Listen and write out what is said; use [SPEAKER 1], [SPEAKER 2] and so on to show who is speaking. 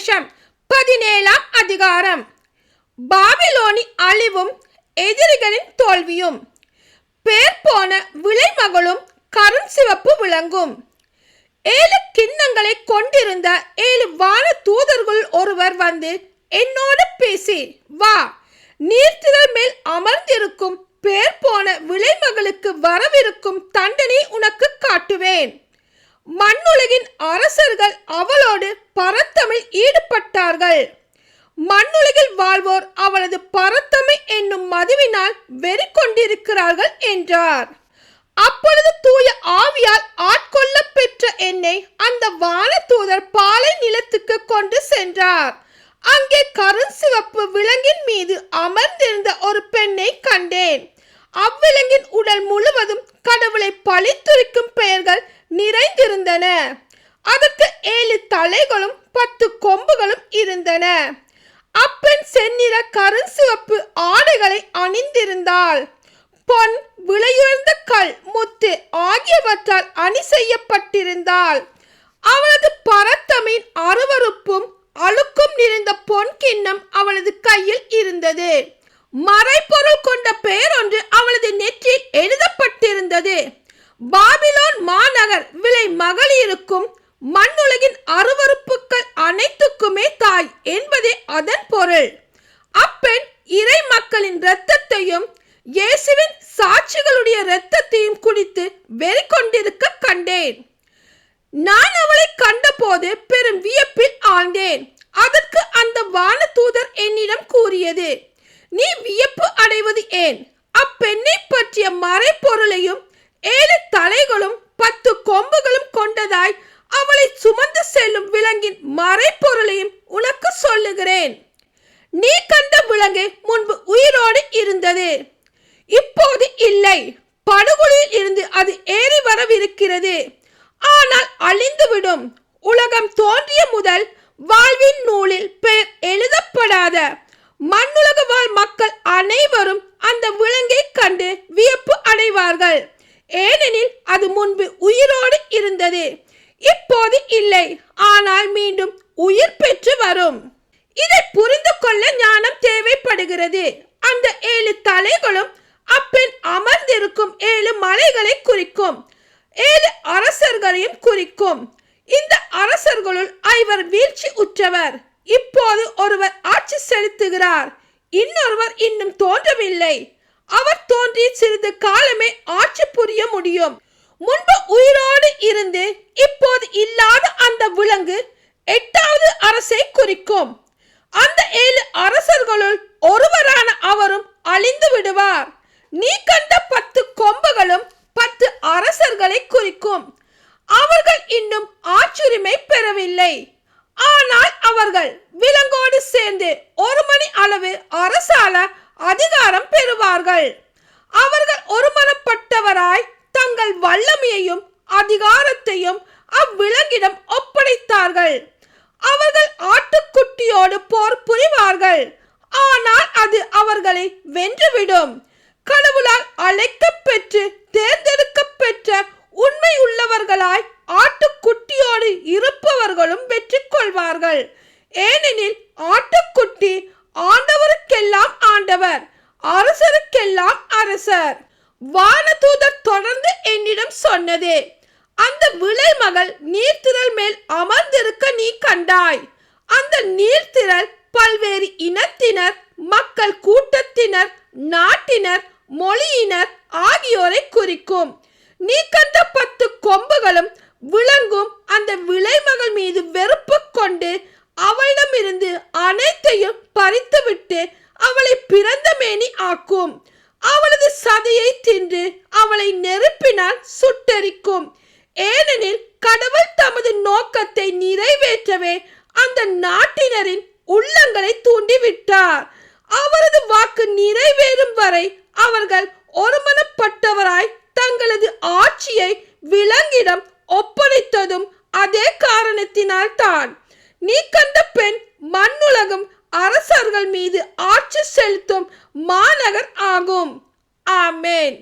[SPEAKER 1] சுவிசேஷம் பதினேழாம் அதிகாரம். பாபிலோனி அழிவும் எதிரிகளின் தோல்வியும். பேர் போன விளைமகளும் கருஞ்சிவப்பு விளங்கும். ஏழு கிண்ணங்களை கொண்டிருந்த ஏழு வான தூதர்கள் ஒருவர் வந்து என்னோடு பேசி வா நீர்த்திரள் மேல் அமர்ந்திருக்கும் பேர் போன விளைமகளுக்கு வரவிருக்கும் தண்டனை உனக்கு காட்டுவேன். மண்ணுலகின் அரசர்கள் அவளோடு பரத்தமிழ் ஈடுபட்டார்கள். மண்ணுலகில் வாழ்வோர் அவளது பரத்தமை என்னும் மதுவினால் வெறி கொண்டிருக்கிறார்கள் என்றார். அப்பொழுது தூய ஆவியால் ஆட்கொள்ள பெற்ற என்னை அந்த வானதூதர் பாலை நிலத்துக்கு கொண்டு சென்றார். அங்கே கருஞ்சிவப்பு விலங்கின் மீது அமர்ந்திருந்த ஒரு பெண்ணை கண்டேன். அவ்விலங்கின் உடல் முழுவதும் கடவுளை பழித்துரைக்கும் பெயர்கள் நிறைந்திருந்தன. அதற்கு ஏழு தலைகளும் பத்து கொம்புகளும் இருந்தன. அப்பெண் செந்நிற கருஞ்சிவப்பு ஆடைகளை அணிந்திருந்தாள். பொன் விலையுயர்ந்த கல் முத்து ஆகியவற்றால் அணி செய்யப்பட்டிருந்தாள். அவளது பரத்தமின் அருவருப்பும் அழுக்கும் நிறைந்த பொன் கிண்ணம் அவளது கையில் இருந்தது. மறைப்பொருள் கொண்ட பெயர் ஒன்று அவளது நெற்றியில் எழுதப்பட்டிருந்தது. பாபிலோன் மாநகர் விலை மகளிருக்கும் மண்ணுலகின் அருவறுப்புகள் அனைத்துக்குமே தாய் என்பதே அதன் பொருள். அப்பெண் இறை மக்களின் இரத்தத்தையும் இயேசுவின் சாட்சிகளுடைய இரத்தத்தையும் குடித்து வெறி கொண்டிருக்க கண்டேன். நான் அவளை கண்டபோது பெரும் வியப்பில் ஆழ்ந்தேன். அதற்கு அந்த வான தூதர் என்னிடம் கூறியது நீ வியப்பு அடைவது ஏன்? அப்பெண்ணை பற்றிய மறைப்பொருளையும் ஏழு தலைகளும் பத்து கொம்புகளும் கொண்டதாய் அவளை சுமந்து செல்லும் விலங்கின் மறைப்பொருளையும் உனக்கு சொல்லுகிறேன். நீ கண்ட விலங்கு முன்பு உயிரோடு இருந்தது. இப்போது இல்லை. படுகொலியில் இருந்து அது ஏறி வரவிருக்கிறது. ஆனால் அழிந்துவிடும். உலகம் தோன்றிய முதல் வாழ்வின் நூலில் பெயர் எழுதப்படாத மண்ணுலக வாழ் மக்கள் அனைவரும் அந்த விலங்கை கண்டு வியப்பு அடைவார்கள். ஏனெனில் அது முன்பு உயிரோடு இருந்தது. இப்போது இல்லை. ஆனால் மீண்டும் உயிர் பெற்று வரும். இதை புரிந்து கொள்ள ஞானம் தேவைப்படுகிறது. அந்த ஏழு தலைகளும் அப்பெண் அமர்ந்திருக்கும் ஏழு மலைகளை குறிக்கும். ஏழு அரசர்களையும் குறிக்கும். இந்த அரசர்களுள் ஐவர் வீழ்ச்சி உற்றவர் இப்போது ஒருவர் ஆட்சி செலுத்துகிறார். இன்னொருவர் இன்னும் தோன்றவில்லை. அவர் தோன்றி சிறிது காலமே ஆட்சி புரிய முடியும். முன்பு உயிரோடு இருந்து இப்போது இல்லாத அந்த விலங்கு எட்டாவது அரசை குறிக்கும். அந்த ஏழு அரசர்களுள் ஒருவரான அவரும் அழிந்து விடுவார். நீ கண்ட பத்து கொம்புகளும் பத்து அரசர்களை குறிக்கும். அவர்கள் இன்னும் ஆச்சுரிமை பெறவில்லை. ஆனால் அவர்கள் விலங்கோடு சேர்ந்து ஒரு மணி அளவு அரசால அதிகாரம் பெறுவார்கள். அவர்கள் ஒருமனப்பட்டவராய் தங்கள் வல்லமையையும் அதிகாரத்தையும் அவ்விலங்கிடம் ஒப்படைத்தார்கள். அவர்கள் ஆட்டுக்குட்டியோடு போர் புரிவார்கள். ஆனால் அது அவர்களை வென்றுவிடும். கடவுளால் அழைக்கப் பெற்று தேர்ந்தெடுக்க பெற்ற உண்மை உள்ளவர்களாய் ஆட்டுக்குட்டியோடு இருப்பவர்களும் வெற்றி கொள்ளுங்கள் ஏனெனில் ஆட்டுக்குட்டி ஆண்டவருக்கெல்லாம் ஆண்டவர் அரசருக்கெல்லாம் அரசர். வானதூதர் தொடர்ந்து என்னிடம் சொன்னது அந்த விளை மகள் நீர்த்திரள் மேல் அமர்ந்திருக்க நீ கண்டாய். அந்த நீர்த்திரள் பல்வேறு இனத்தினர் மக்கள் கூட்டத்தினர் நாட்டினர் மொழியினர் ஆகியோரை குறிக்கும். நீ கண்ட பத்து கொம்புகளும் விளங்கும் அந்த விளைமகள் மீது வெறுப்பு கொண்டு அவளிடமிருந்து அனைத்தையும் பறித்துவிட்டு அவளை பிறந்த மேனி ஆக்கும். அவளது சதையை தின்று அவளை நெருப்பினால் சுட்டெரிக்கும். ஏனெனில் கடவுள் தமது நோக்கத்தை நிறைவேற்றவே அந்த நாட்டினரின் உள்ளங்களை தூண்டிவிட்டார். அவரது வாக்கு நிறைவேறும் வரை அவர்கள் ஒருமனப்பட்டவராய் தங்களது ஆட்சியை விலங்கிடம் ஒப்படைத்ததும் அதே காரணத்தினால் தான். நீ கண்ட பெண் மண்ணுலகம் அரசர்கள் மீது ஆட்சி செலுத்தும் மாநகர் ஆகும். ஆமேன்.